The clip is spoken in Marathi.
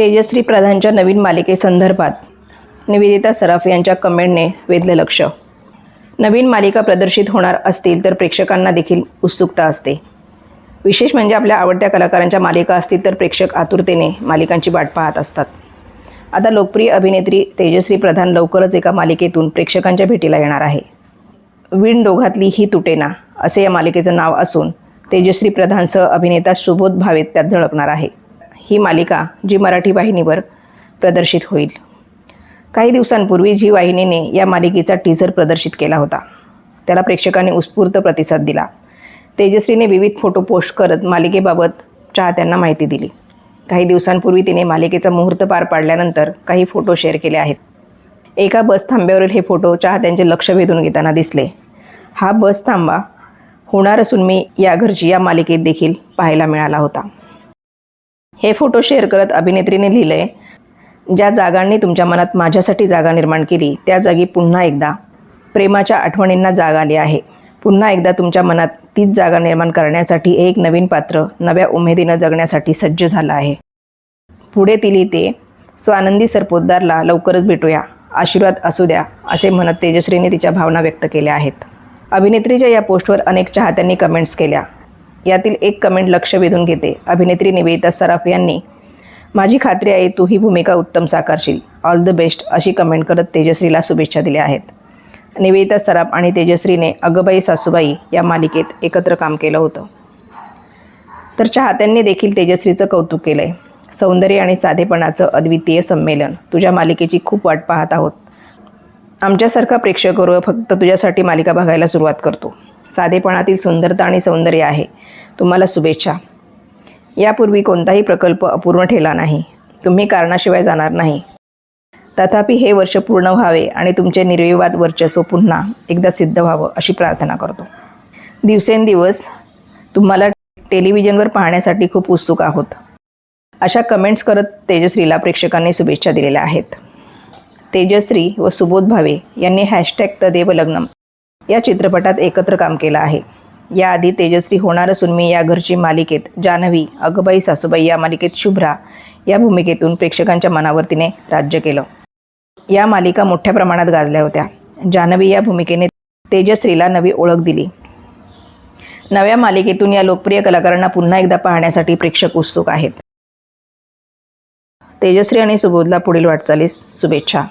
तेजश्री प्रधानच्या नवीन मालिकेसंदर्भात निवेदिता सराफ यांच्या कमेंटने वेधलं लक्ष. नवीन मालिका प्रदर्शित होणार असतील तर प्रेक्षकांना देखील उत्सुकता असते. विशेष म्हणजे आपल्या आवडत्या कलाकारांच्या मालिका असतील तर प्रेक्षक आतुरतेने मालिकांची वाट पाहत असतात. आता लोकप्रिय अभिनेत्री तेजश्री प्रधान लवकरच एका मालिकेतून प्रेक्षकांच्या भेटीला येणार आहे. विण दोघातली ही तुटेना असे या मालिकेचं नाव असून तेजश्री प्रधानसह अभिनेता सुबोध भावेत त्यात झळकणार आहे. ही मालिका जी मराठी वाहिनीवर प्रदर्शित होईल. काही दिवसांपूर्वी जी वाहिनीने या मालिकेचा टीझर प्रदर्शित केला होता. त्याला प्रेक्षकांनी उत्स्फूर्त प्रतिसाद दिला. तेजश्रीने विविध फोटो पोस्ट करत मालिकेबाबत चाहत्यांना माहिती दिली. काही दिवसांपूर्वी तिने मालिकेचा मुहूर्त पार पाडल्यानंतर काही फोटो शेअर केले आहेत. एका बस थांब्यावरील हे फोटो चाहत्यांचे लक्ष वेधून घेताना दिसले. हा बस थांबा होणार असून मी या घरची या मालिकेत देखील पाहायला मिळाला होता. हे फोटो शेअर करत अभिनेत्रीने लिहिलंय ज्या जागांनी तुमच्या मनात माझ्यासाठी जागा निर्माण केली त्या जागी पुन्हा एकदा प्रेमाच्या आठवणींना जाग आली आहे. पुन्हा एकदा तुमच्या मनात तीच जागा निर्माण करण्यासाठी एक नवीन पात्र नव्या उमेदीनं जगण्यासाठी सज्ज झालं आहे. पुढे ती लिहिते स्वानंदी सरपोतदारला लवकरच भेटूया. आशीर्वाद असू द्या असे म्हणत तेजश्रीने तिच्या भावना व्यक्त केल्या आहेत. अभिनेत्रीच्या या पोस्टवर अनेक चाहत्यांनी कमेंट्स केल्या. यातील एक कमेंट लक्ष वेधून घेते. अभिनेत्री निवेदिता सराफ यांनी माझी खात्री आहे तू ही भूमिका उत्तम साकारशील. ऑल द बेस्ट अशी कमेंट करत तेजश्रीला शुभेच्छा दिल्या आहेत. निवेदिता सराफ आणि तेजश्रीने अगबाई सासूबाई या मालिकेत एकत्र काम केलं होतं. तर चाहत्यांनी देखील तेजश्रीचं कौतुक केलं आहे सौंदर्य आणि साधेपणाचं अद्वितीय संमेलन. तुझ्या मालिकेची खूप वाट पाहत आहोत. आमच्यासारखा प्रेक्षकवर्ग फक्त तुझ्यासाठी मालिका बघायला सुरुवात करतो. साधेपणातील सुंदरता आणि सौंदर्य आहे. तुम्हाला शुभेच्छा. यापूर्वी कोणताही प्रकल्प अपूर्ण ठेला नाही. तुम्ही कारणाशिवाय जाणार नाही. तथापि हे वर्ष पूर्ण व्हावे आणि तुमचे निर्विवाद वर्चस्व पुन्हा एकदा सिद्ध व्हावं अशी प्रार्थना करतो. दिवसेंदिवस तुम्हाला टेलिव्हिजनवर पाहण्यासाठी खूप उत्सुक आहोत. अशा कमेंट्स करत तेजश्रीला प्रेक्षकांनी शुभेच्छा दिलेल्या आहेत. तेजश्री व सुबोध भावे यांनी हॅशटॅग तदेव लग्नम या चित्रपटात एकत्र काम केलं आहे. याआधी तेजश्री होणार असून मी या घरची मालिकेत जान्हवी अगबाई सासूबाई या मालिकेत शुभ्रा या भूमिकेतून प्रेक्षकांच्या मनावर तिने राज्य केलं. या मालिका मोठ्या प्रमाणात गाजल्या होत्या. जान्हवी या भूमिकेने तेजश्रीला नवी ओळख दिली. नव्या मालिकेतून या लोकप्रिय कलाकारांना पुन्हा एकदा पाहण्यासाठी प्रेक्षक उत्सुक आहेत. तेजश्री आणि सुबोधला पुढील वाटचालीस शुभेच्छा.